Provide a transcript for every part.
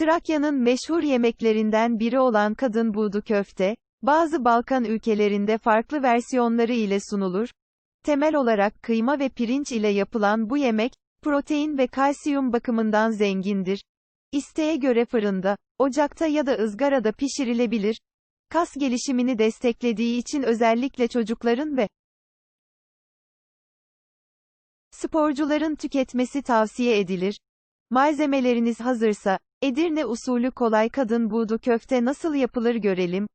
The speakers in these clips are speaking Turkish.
Trakya'nın meşhur yemeklerinden biri olan kadın buğdu köfte, bazı Balkan ülkelerinde farklı versiyonları ile sunulur. Temel olarak kıyma ve pirinç ile yapılan bu yemek, protein ve kalsiyum bakımından zengindir. İsteğe göre fırında, ocakta ya da ızgarada pişirilebilir. Kas gelişimini desteklediği için özellikle çocukların ve sporcuların tüketmesi tavsiye edilir. Malzemeleriniz hazırsa, Edirne usulü kolay kadın buğdu köfte nasıl yapılır görelim.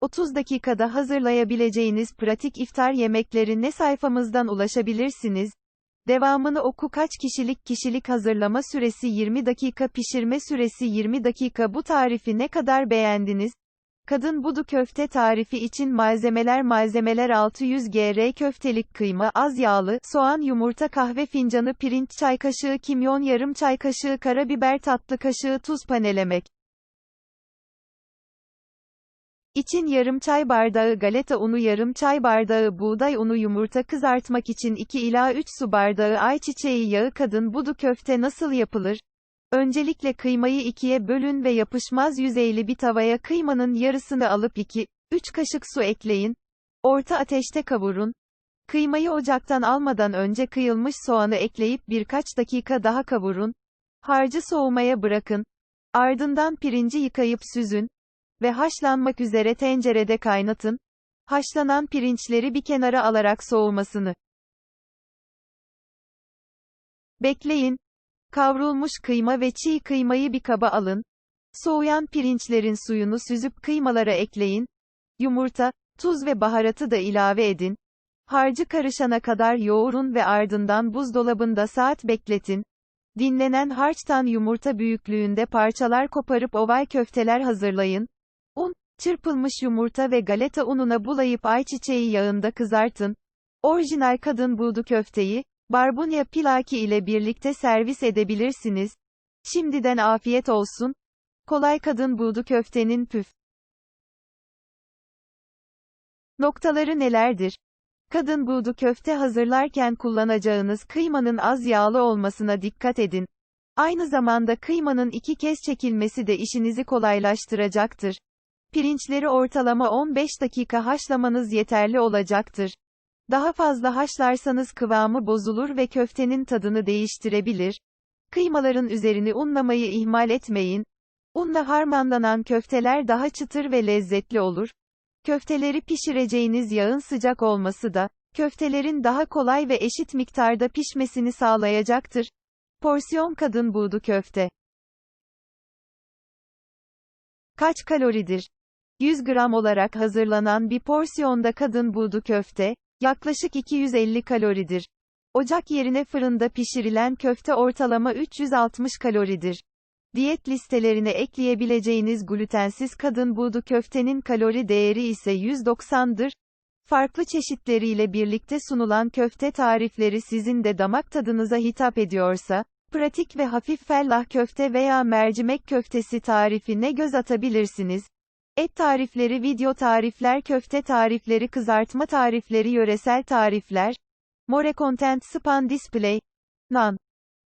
30 dakikada hazırlayabileceğiniz pratik iftar yemeklerine sayfamızdan ulaşabilirsiniz. Devamını oku kaç kişilik kişilik hazırlama süresi 20 dakika pişirme süresi 20 dakika bu tarifi ne kadar beğendiniz? Kadın budu köfte tarifi için malzemeler malzemeler 600 gr köftelik kıyma az yağlı, soğan yumurta kahve fincanı pirinç çay kaşığı kimyon yarım çay kaşığı karabiber tatlı kaşığı tuz panelemek. İçin yarım çay bardağı galeta unu yarım çay bardağı buğday unu yumurta kızartmak için 2 ila 3 su bardağı ayçiçeği yağı kadın budu köfte nasıl yapılır? Öncelikle kıymayı ikiye bölün ve yapışmaz yüzeyli bir tavaya kıymanın yarısını alıp 2, 3 kaşık su ekleyin. Orta ateşte kavurun. Kıymayı ocaktan almadan önce kıyılmış soğanı ekleyip birkaç dakika daha kavurun. Harcı soğumaya bırakın. Ardından pirinci yıkayıp süzün ve haşlanmak üzere tencerede kaynatın. Haşlanan pirinçleri bir kenara alarak soğumasını bekleyin. Kavrulmuş kıyma ve çiğ kıymayı bir kaba alın. Soğuyan pirinçlerin suyunu süzüp kıymalara ekleyin. Yumurta, tuz ve baharatı da ilave edin. Harcı karışana kadar yoğurun ve ardından buzdolabında saat bekletin. Dinlenen harçtan yumurta büyüklüğünde parçalar koparıp oval köfteler hazırlayın. Un, çırpılmış yumurta ve galeta ununa bulayıp ayçiçeği yağında kızartın. Orijinal kadın buğdu köfteyi, barbunya pilaki ile birlikte servis edebilirsiniz. Şimdiden afiyet olsun. Kolay kadın buğdu köftenin püf. Noktaları nelerdir? Kadın buğdu köfte hazırlarken kullanacağınız kıymanın az yağlı olmasına dikkat edin. Aynı zamanda kıymanın iki kez çekilmesi de işinizi kolaylaştıracaktır. Pirinçleri ortalama 15 dakika haşlamanız yeterli olacaktır. Daha fazla haşlarsanız kıvamı bozulur ve köftenin tadını değiştirebilir. Kıymaların üzerini unlamayı ihmal etmeyin. Unla harmanlanan köfteler daha çıtır ve lezzetli olur. Köfteleri pişireceğiniz yağın sıcak olması da, köftelerin daha kolay ve eşit miktarda pişmesini sağlayacaktır. Porsiyon kadın buğdu köfte. Kaç kaloridir? 100 gram olarak hazırlanan bir porsiyonda kadın buğdu köfte, yaklaşık 250 kaloridir. Ocak yerine fırında pişirilen köfte ortalama 360 kaloridir. Diyet listelerine ekleyebileceğiniz glutensiz kadın buğdu köftenin kalori değeri ise 190'dır. Farklı çeşitleriyle birlikte sunulan köfte tarifleri sizin de damak tadınıza hitap ediyorsa, pratik ve hafif fellah köfte veya mercimek köftesi tarifine göz atabilirsiniz. Et tarifleri video tarifler köfte tarifleri kızartma tarifleri yöresel tarifler. More Content Span Display. Nan.